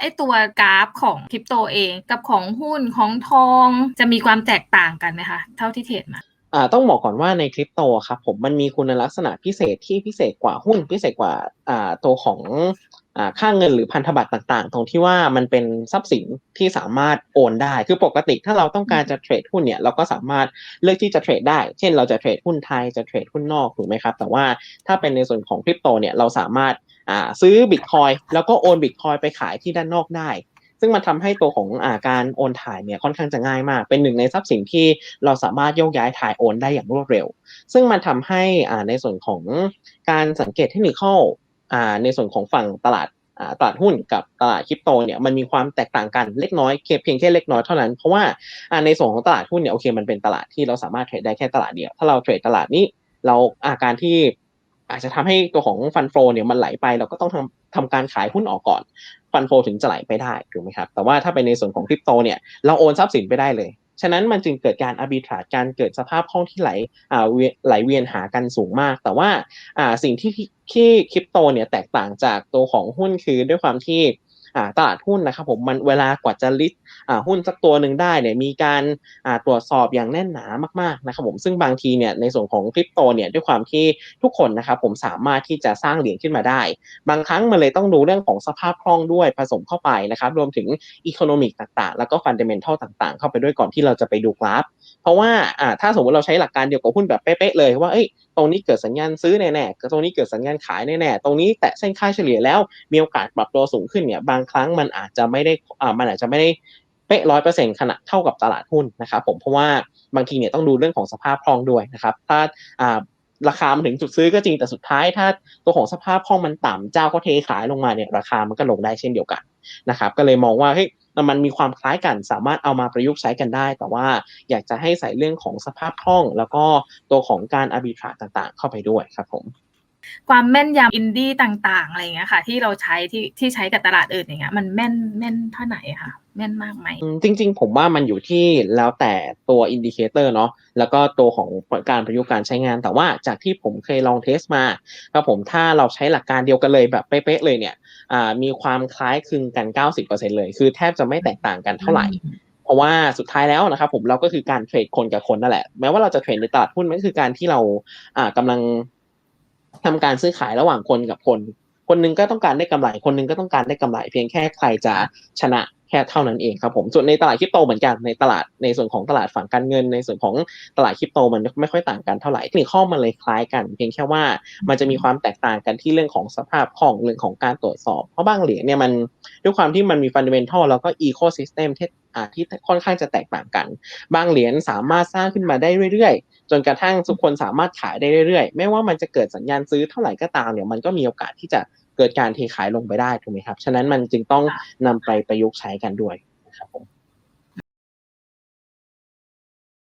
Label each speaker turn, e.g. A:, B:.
A: ไอตัวกราฟของคริปโตเองกับของหุ้นของทองจะมีความแตกต่างกันไหมคะ เท่าที่เทรดมา
B: อ่าต้องบอกก่อนว่าในคริปโตครับผมมันมีคุณลักษณะพิเศษที่พิเศษกว่าหุ้นพิเศษกว่าอ่าตัวของอ่าค่าเงินหรือพันธบัตรต่างๆ ตรงที่ว่ามันเป็นทรัพย์สินที่สามารถโอนได้ คือปกติถ้าเราต้องการจะเทรดหุ้นเนี่ยเราก็สามารถเลือกที่จะเทรดได้ เช่นเราจะเทรดหุ้นไทยจะเทรดหุ้นนอกถูกไหมครับ แต่ว่าถ้าเป็นในส่วนของคริปโตเนี่ยเราสามารถ อ่าซื้อบิตคอยแล้วก็โอนบิตคอยไปขายที่ด้านนอกได้ ซึ่งมันทำให้ตัวของอาการโอนถ่ายเนี่ยค่อนข้างจะง่ายมาก เป็นหนึ่งในทรัพย์สินที่เราสามารถโยกย้ายถ่ายโอนได้อย่างรวดเร็ว ซึ่งมันทำให้อ่าในส่วนของการสังเกตเทคนิคอ่าในส่วนของฝั่งตลาดตลาดหุ้นกับตลาดคริปโตเนี่ยมันมีความแตกต่างกันเล็กน้อยเพียงแค่เล็กน้อยเท่านั้น เพราะว่าอ่าในส่วนของตลาดหุ้นเนี่ยโอเคมันเป็นตลาดที่เราสามารถเทรดได้แค่ตลาดเดียวถ้าเราเทรดตลาดนี้เราอาการที่ อาจจะทำให้ตัวของฟันโฟเนี่ยมันไหลไปเราก็ต้องทำทำการขายหุ้นออกก่อน ฟันโฟถึงจะไหลไปได้ถูกไหมครับแต่ว่าถ้าไปในส่วนของคริปโตเนี่ยเราโอนทรัพย์สินไปได้เลย ฉะนั้นมันจึงเกิดการอาร์บิทราจการเกิดสภาพคล่องที่ไหลไหลเวียนหากันสูงมาก แต่ว่าสิ่งที่ที่คริปโตเนี่ยแตกต่างจากตัวของหุ้นคือด้วยความที่ ตลาดหุ้นนะครับผมมันเวลากว่าจะลิสต์หุ้นสักตัวหนึ่งได้เนี่ยมีการตรวจสอบอย่างแน่นหนามากๆนะครับผมซึ่งบางทีเนี่ยในส่วนของคริปโตเนี่ยด้วยความที่ทุกคนนะครับผมสามารถที่จะสร้างเหรียญขึ้นมาได้ บางครั้งมันเลยต้องดูเรื่องของสภาพคล่องด้วยผสมเข้าไปนะครับรวมถึงอีโคโนมิกต่างๆ แล้วก็ฟันเดเมนทัลต่างๆ เข้าไปด้วยก่อนที่เราจะไปดูกราฟ เพราะว่าอ่าถ้าสมมติเราใช้หลักการเดียวกับหุ้นแบบเป๊ะๆเลยว่าเอ้ยตรงนี้เกิดสัญญาณซื้อแน่ๆตรงนี้เกิดสัญญาณขายแน่ๆตรงนี้แตะเส้นค่าเฉลี่ยแล้วมีโอกาสปรับตัวสูงขึ้นเนี่ยบางครั้งมันอาจจะไม่ได้อ่ามันอาจจะไม่ได้เป๊ะร้อยเปอร์เซ็นต์ขนาดเท่ากับตลาดหุ้นนะครับผมเพราะว่าบางทีเนี่ยต้องดูเรื่องของสภาพคล่องด้วยนะครับถ้าอ่าราคามันถึงจุดซื้อก็จริงแต่สุดท้ายถ้าตัวของสภาพคล่องมันต่ำเจ้าก็เทขายลงมาเนี่ยราคามันก็ลงได้เช่นเดียวกัน นะครับก็เลยมองว่าเฮ้ยมันมีความคล้ายกันสามารถเอามาประยุกต์ใช้กันได้ แต่ว่าอยากจะให้ใส่เรื่องของสภาพคล่อง แล้วก็ตัวของการอาบิทราต่างๆ เข้าไปด้วยครับผม
A: ความแม่นยำอินดี้ต่าง ๆ อะไรอย่างเงี้ยค่ะ ที่เราใช้ที่ที่ใช้กับตลาดอื่นอย่างเงี้ยมันแม่นแม่นเท่าไหนคะแม่นมากไหม
B: จริง ๆ ผมว่ามันอยู่ที่แล้วแต่ตัวอินดิเคเตอร์เนาะแล้วก็ตัวของการประยุกต์การใช้งาน แต่ว่าจากที่ผมเคยลองเทสมาครับผมถ้าเราใช้หลักการเดียวกันเลยแบบเป๊ะๆเลยเนี่ยมีความคล้ายคลึงกัน 90%เลย คือแทบจะไม่แตกต่างกันเท่าไหร่เพราะว่าสุดท้ายแล้วนะครับผมเราก็คือการเทรดคนกับคนนั่นแหละ แม้ว่าเราจะเทรดในตลาดหุ้นมันก็คือการที่เราอ่ากำลัง ทำการซื้อขายระหว่างคนกับคน คนนึงก็ต้องการได้กำไร คนนึงก็ต้องการได้กำไร เพียงแค่ใครจะชนะ แค่เท่านั้นเองครับผมส่วนในตลาดคริปโตเหมือนกันในตลาดในส่วนของตลาดฝั่งการเงิน ในส่วนของตลาดคริปโตมันไม่ค่อยต่างกันเท่าไหร่เทคนิคข้อมันเลยคล้ายกัน เพียงแค่ว่ามันจะมีความแตกต่างกันที่เรื่องของสภาพคล่องเรื่องของการตรวจสอบ เพราะบางเหรียญเนี่ยมันด้วยความที่มันมีฟันเดเมนทัลแล้วก็อีโคซิสเต็มที่ที่ค่อนข้างจะแตกต่างกัน บางเหรียญสามารถสร้างขึ้นมาได้เรื่อยๆ จนกระทั่งทุกคนสามารถขายได้เรื่อยๆ ไม่ว่ามันจะเกิดสัญญาณซื้อเท่าไหร่ก็ตามเนี่ยมันก็มีโอกาสที่จะ เกิดการเทขายลงไปได้ถูกไหมครับ ฉะนั้นมันจึงต้องนำไปประยุกต์ใช้กันด้วยนะครับผม